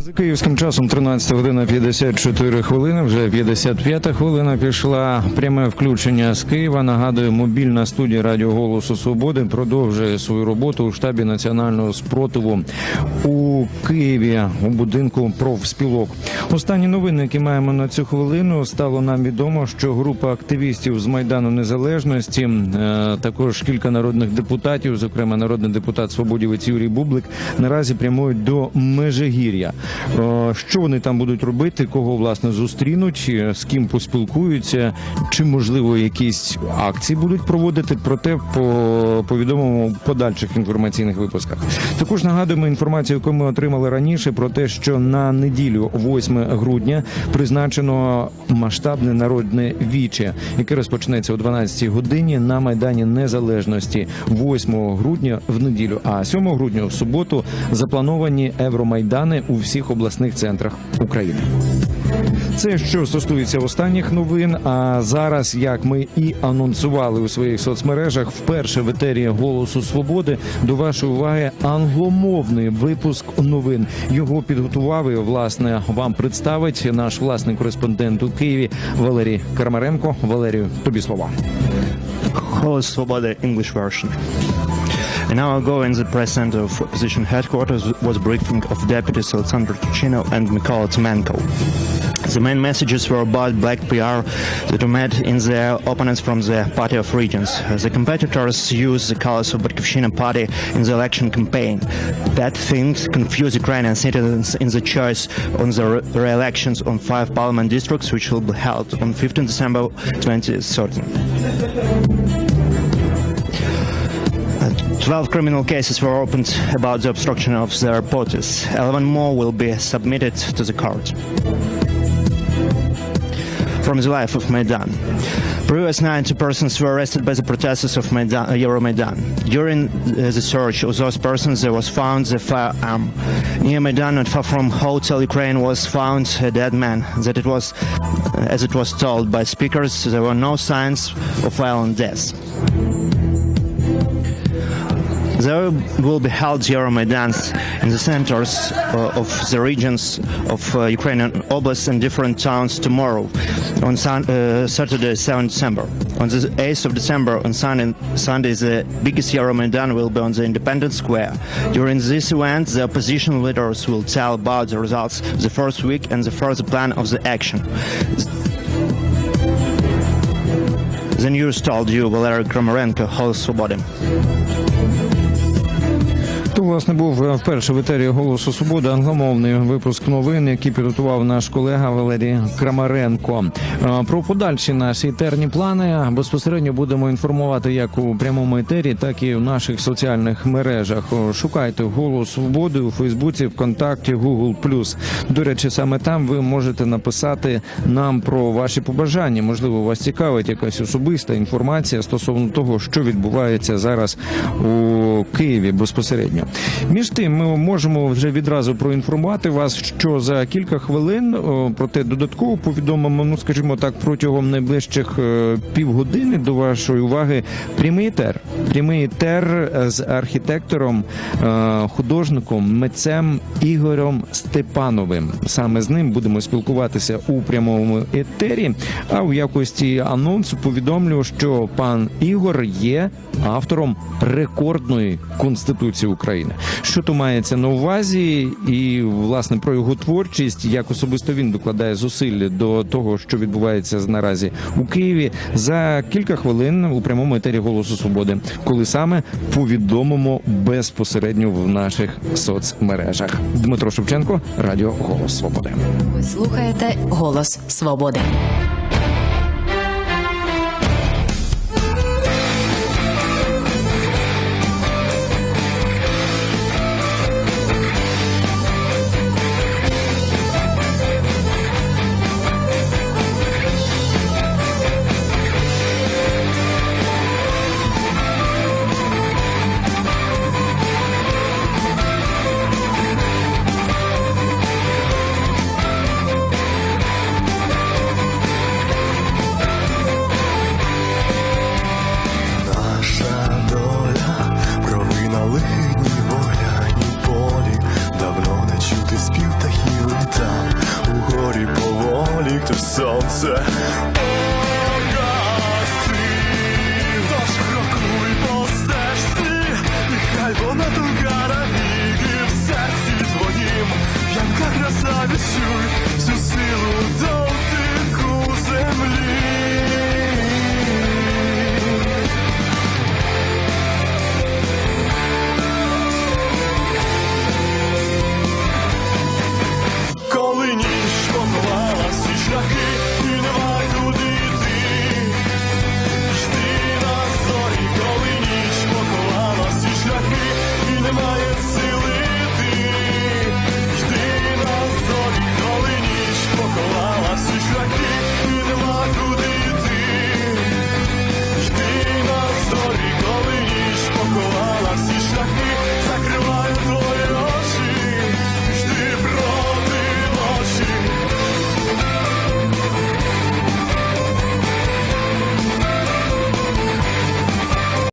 За київським часом 13 година 54 хвилини. Вже 55 хвилина пішла. Пряме включення з Києва. Нагадую, мобільна студія Радіо Голосу Свободи продовжує свою роботу у штабі національного спротиву у Києві у будинку профспілок. Останні новини, які маємо на цю хвилину, стало нам відомо, що група активістів з майдану незалежності, е, також кілька народних депутатів, зокрема народний депутат свободівець Юрій Бублик, наразі прямують до Межигір'я. Е, Що вони там будуть робити? Кого власне зустрінуть, е, з ким поспілкуються, чи можливо якісь акції будуть проводити? Проте по повідомимо в подальших інформаційних випусках. Також нагадуємо інформацію, яку ми отримали раніше, про те, що на неділю, 8 грудня, призначено масштабне народне віче, яке розпочнеться о 12 годині на майдані Незалежності 8 грудня в неділю. А 7 грудня в суботу заплановані евромайдани у всіх обласних центрах України. Це що стосується останніх новин. А зараз, як ми і анонсували у своїх соцмережах, вперше в етері Голосу Свободи до вашої уваги англомовний випуск новин. Його підготував і власне вам представить наш власний кореспондент у Києві Валерій Кармаренко. Валерію, тобі слова. Голос Svoboda English version. An hour ago in the press center of opposition headquarters was briefing of deputies Alexander Tuchino and Mykola Tsemenko. The main messages were about black PR that met in their opponents from the Party of Regions. The competitors used the colors of Batkivshina party in the election campaign. That things confuse Ukrainian citizens in the choice on the re-elections on five parliament districts which will be held on 15 December 2013. 12 criminal cases were opened about the obstruction of the reporters. 11 more will be submitted to the court. From the life of Maidan. Previous 90 persons were arrested by the protesters of Maidan, uh, Euromaidan. During uh, the search of those persons, there was found the firearm. Near Maidan, not far from Hotel Ukraine, was found a dead man. That it was, uh, as it was told by speakers, there were no signs of violent deaths. There will be held Euromaidans in the centers uh, of the regions of uh, Ukrainian oblasts and different towns tomorrow, on sun, uh, Saturday, 7 December. On the 8th of December, on Sunday, Sunday, the biggest Euromaidan will be on the Independence Square. During this event, the opposition leaders will tell about the results of the first week and the further plan of the action. The news told you Valery Kromarenko, Host Svobodin. Власне був е, вперше в етері голосу свободи англомовний випуск новин, який підготував наш колега Валерій Крамаренко. Е, Про подальші наші етерні плани безпосередньо будемо інформувати як у прямому етері, так і в наших соціальних мережах. Шукайте голос свободи у Фейсбуці, ВКонтакті, Google+. До речі, саме там ви можете написати нам про ваші побажання. Можливо, вас цікавить якась особиста інформація стосовно того, що відбувається зараз у Києві безпосередньо. Між тим, ми можемо вже відразу проінформувати вас, що за кілька хвилин проте додатково повідомимо, ну скажімо так, протягом найближчих е, півгодини до вашої уваги прямий етер. Прямий етер з архітектором, е, художником, митцем Ігорем Степановим. Саме з ним будемо спілкуватися у прямому етері. А в якості анонсу повідомлю, що пан Ігор є автором рекордної конституції України. Що то мається на увазі, і власне про його творчість, як особисто він докладає зусиль до того, що відбувається наразі у Києві, за кілька хвилин у прямому етері Голосу Свободи, коли саме повідомимо безпосередньо в наших соцмережах. Дмитро Шевченко, Радіо Голос Свободи. Ви слухаєте Голос Свободи. Серце